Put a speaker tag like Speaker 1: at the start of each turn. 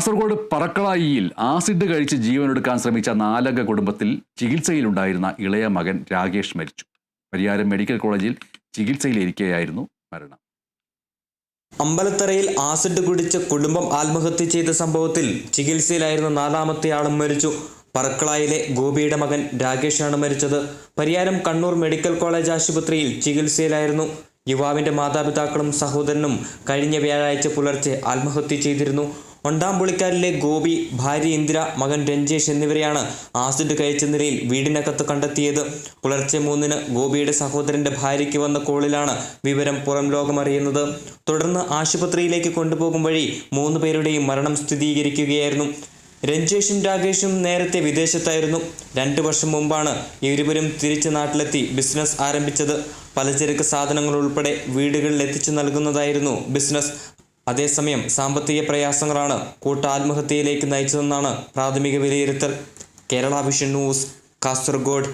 Speaker 1: Kasaragod പറക്കളായിയിൽ acid കഴിച്ച് ജീവനൊടുക്കാൻ ശ്രമിച്ച നാലംഗ കുടുംബത്തിൽ ചികിത്സയിലുണ്ടായിരുന്ന ഇളയ മകൻ രാകേഷ് മരിച്ചു. പരിയാരം മെഡിക്കൽ കോളേജിൽ ചികിത്സയിലിരിക്കെയായിരുന്നു മരണം.
Speaker 2: അമ്പലത്തറയിൽ ആസിഡ് കുടിച്ച് കുടുംബം ആത്മഹത്യ ചെയ്ത സംഭവത്തിൽ ചികിത്സയിലായിരുന്ന നാലാമത്തെ ആളും മരിച്ചു. പറക്കളായിലെ ഗോപിയുടെ മകൻ രാകേഷാണ് മരിച്ചത്. പരിയാരം കണ്ണൂർ മെഡിക്കൽ കോളേജ് ആശുപത്രിയിൽ ചികിത്സയിലായിരുന്നു. യുവാവിന്റെ മാതാപിതാക്കളും സഹോദരനും കഴിഞ്ഞ വ്യാഴാഴ്ച പുലർച്ചെ ആത്മഹത്യ ചെയ്തിരുന്നു. ഒണ്ടാംപുളിക്കാരിലെ ഗോപി ഭാര്യ ഇന്ദിര മകൻ രഞ്ജേഷ് എന്നിവരെയാണ് ആസിഡ് കഴിച്ച നിലയിൽ വീടിനകത്ത് കണ്ടെത്തിയത്. പുലർച്ചെ മൂന്നിന് ഗോപിയുടെ സഹോദരന്റെ ഭാര്യയ്ക്ക് വന്ന കോളിലാണ് വിവരം പുറം ലോകമറിയുന്നത് തുടർന്ന് ആശുപത്രിയിലേക്ക് കൊണ്ടുപോകും വഴി മൂന്ന് പേരുടെയും മരണം സ്ഥിരീകരിക്കുകയായിരുന്നു. രഞ്ജേഷും രാകേഷും നേരത്തെ വിദേശത്തായിരുന്നു. രണ്ടു വർഷം മുമ്പാണ് ഇരുവരും തിരിച്ച് നാട്ടിലെത്തി ബിസിനസ് ആരംഭിച്ചത്. പലചരക്ക് സാധനങ്ങൾ ഉൾപ്പെടെ വീടുകളിൽ എത്തിച്ചു നൽകുന്നതായിരുന്നു ബിസിനസ് അതേസമയം സാമ്പത്തിക പ്രയാസങ്ങളാണ് കൂട്ടാത്മഹത്യയിലേക്ക് നയിച്ചതെന്നാണ് പ്രാഥമിക വിലയിരുത്തൽ. Kerala vision news Kasaragod.